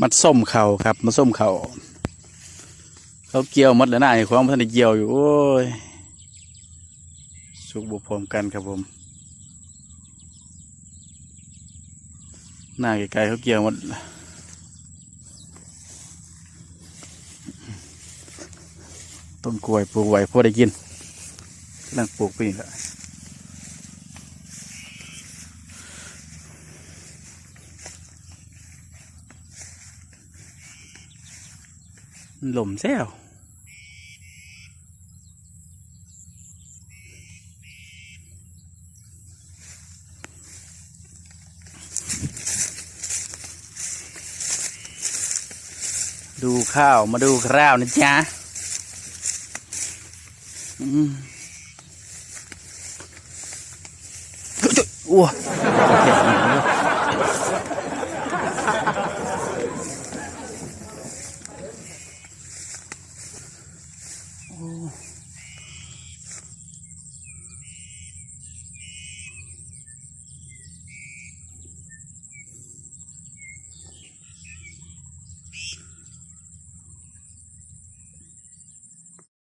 มัดส้มเข่าครับมัดส้มเข่าเขาเกี่ยวหมดแล้วนะไอ้ของพันธุ์เกี่ยวอยู่โอ้ยสุกบุพรมกันครับผม หน้าไกลๆเขาเกี่ยวหมดต้นกล้วยปลูกไว้พอได้กินกำลังปลูกปีนละ หล่มแซวดูข้าวมาดูข้าวนะจ๊ะอืมอ้ว